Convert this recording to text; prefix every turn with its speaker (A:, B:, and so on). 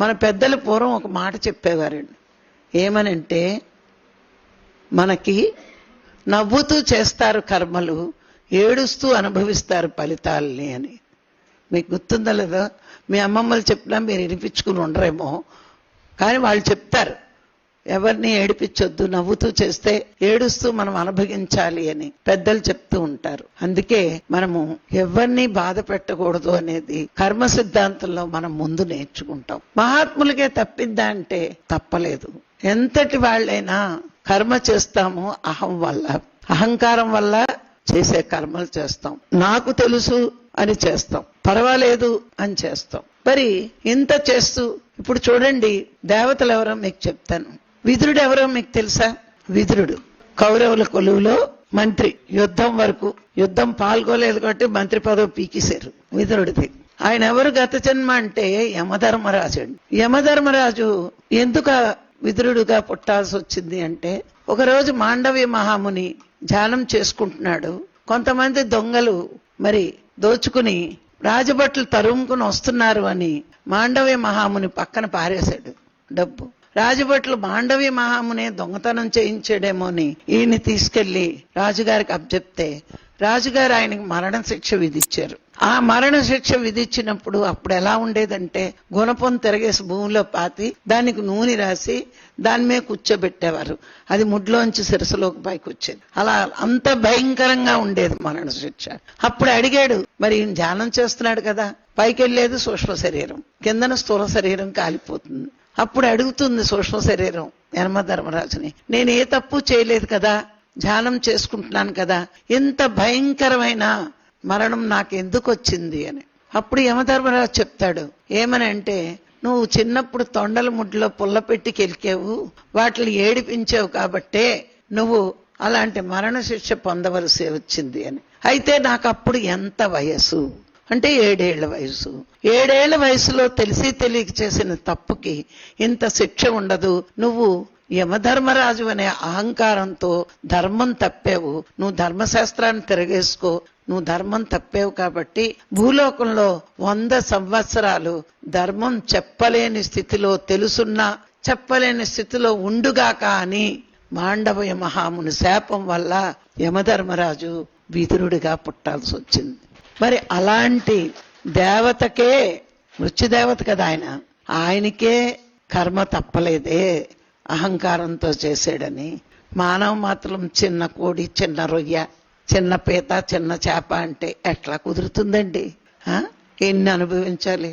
A: మన పెద్దలు పూర్వం ఒక మాట చెప్పేవారండి. ఏమనంటే మనకి నవ్వుతూ చేస్తారు కర్మలు ఏడుస్తూ అనుభవిస్తారు ఫలితాలని అని. మీకు గుర్తుందా లేదా? మీ అమ్మమ్మలు చెప్పినా మీరు వినిపించుకుని ఉండరేమో. కానీ వాళ్ళు చెప్తారు. ఎవరిని ఏడిపించొద్దు నవ్వుతూ చేస్తే ఏడుస్తూ మనం అనుభవించాలి అని పెద్దలు చెప్తూ ఉంటారు. అందుకే మనము ఎవరిని బాధ పెట్టకూడదు అనేది కర్మ సిద్ధాంతంలో మనం ముందు నేర్చుకుంటాం. మహాత్ములకే తప్పిద్దా అంటే తప్పలేదు. ఎంతటి వాళ్ళైనా కర్మ చేస్తాము అహం వల్ల అహంకారం వల్ల చేసే కర్మలు చేస్తాం. నాకు తెలుసు అని చేస్తాం. పర్వాలేదు అని చేస్తాం. మరి ఇంత చేస్తూ ఇప్పుడు చూడండి దేవతలు ఎవరో మీకు చెప్తాను. విదురుడు ఎవరో మీకు తెలుసా? విదురుడు. కౌరవుల కొలువులో మంత్రి. యుద్ధం వరకు. యుద్ధం పాల్గొలేదు కాబట్టి మంత్రి పదవి పీకేశారు. విదురుడిది. ఆయన ఎవరు? గత జన్మ అంటే యమధర్మరాజు అండి యమధర్మరాజు ఎందుకు విదురుడుగా పుట్టాల్సి వచ్చింది అంటే ఒకరోజు మాండవ్య మహాముని ధ్యానం చేసుకుంటున్నాడు. కొంతమంది దొంగలు మరి దోచుకుని రాజభట్లు తరుముకుని వస్తున్నారు అని మాండవ్య మహాముని పక్కన పారేశాడు డబ్బు. రాజభట్లు మాండవి మహామునే దొంగతనం చేయించాడేమో అని ఈయన్ని తీసుకెళ్ళి రాజుగారికి అప్పచెప్తే రాజుగారు ఆయనకి మరణ శిక్ష విధించారు. ఆ మరణ శిక్ష విధించినప్పుడు అప్పుడు ఎలా ఉండేదంటే గుణపం తిరగేసి భూమిలో పాతి దానికి నూనె రాసి దాని మీద కూర్చోబెట్టేవారు. అది ముడ్లోంచి సిరసలోకి పైకి వచ్చేది అలా అంత భయంకరంగా ఉండేది మరణ శిక్ష. అప్పుడు అడిగాడు మరి ఈయన ధ్యానం చేస్తున్నాడు కదా? పైకి వెళ్ళేది సూక్ష్మ శరీరం. కిందన స్థూల శరీరం కాలిపోతుంది. అప్పుడు అడుగుతుంది సూక్ష్మ శరీరం యనమధర్మరాజుని నేను ఏ తప్పు చేయలేదు కదా? ధ్యానం చేసుకుంటున్నాను కదా? ఇంత భయంకరమైన మరణం నాకు ఎందుకు వచ్చింది అని. అప్పుడు యమధర్మరాజు చెప్తాడు ఏమని అంటే నువ్వు చిన్నప్పుడు తొండల ముడ్లో పుల్ల పెట్టి కెలికావు వాటిని ఏడిపించావు కాబట్టే నువ్వు అలాంటి మరణ శిక్ష పొందవలసి వచ్చింది అని. అయితే నాకు అప్పుడు ఎంత వయసు? అంటే ఏడేళ్ళ వయసు. ఏడేళ్ళ వయసులో తెలిసి తెలియక చేసిన తప్పుకి ఇంత శిక్ష ఉండదు. నువ్వు యమధర్మరాజు అనే అహంకారంతో ధర్మం తప్పావు. నువ్వు ధర్మశాస్త్రాన్ని తిరగేసుకో. నువ్వు ధర్మం తప్పావు కాబట్టి భూలోకంలో వంద సంవత్సరాలు ధర్మం చెప్పలేని స్థితిలో తెలుసున్నా చెప్పలేని స్థితిలో ఉండుగాక అని మాండవయ మహాముని శాపం వల్ల యమధర్మరాజు విదురుడిగా పుట్టాల్సి వచ్చింది. మరి అలాంటి దేవతకే మృత్యుదేవత కదా ఆయన. ఆయనకే కర్మ తప్పలేదే అహంకారంతో చేసాడని. మానవ మాత్రం చిన్న కోడి చిన్న రొయ్య చిన్న పీత చిన్న చేప అంటే ఎట్లా కుదురుతుందండి? ఎన్ని అనుభవించాలి?